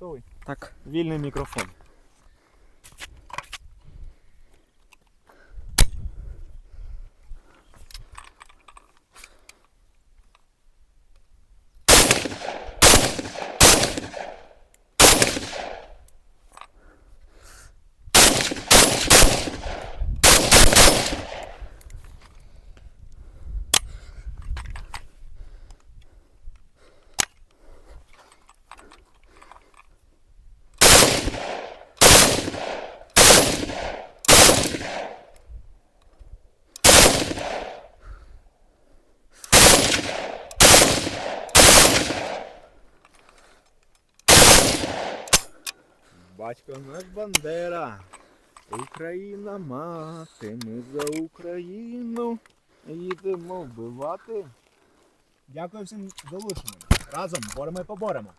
готовий? Так. Вільний мікрофон. Батько наш Бандера, Україна мати, ми за Україну їдемо вбивати. Дякую всім залученим. Разом боремо і поборемо.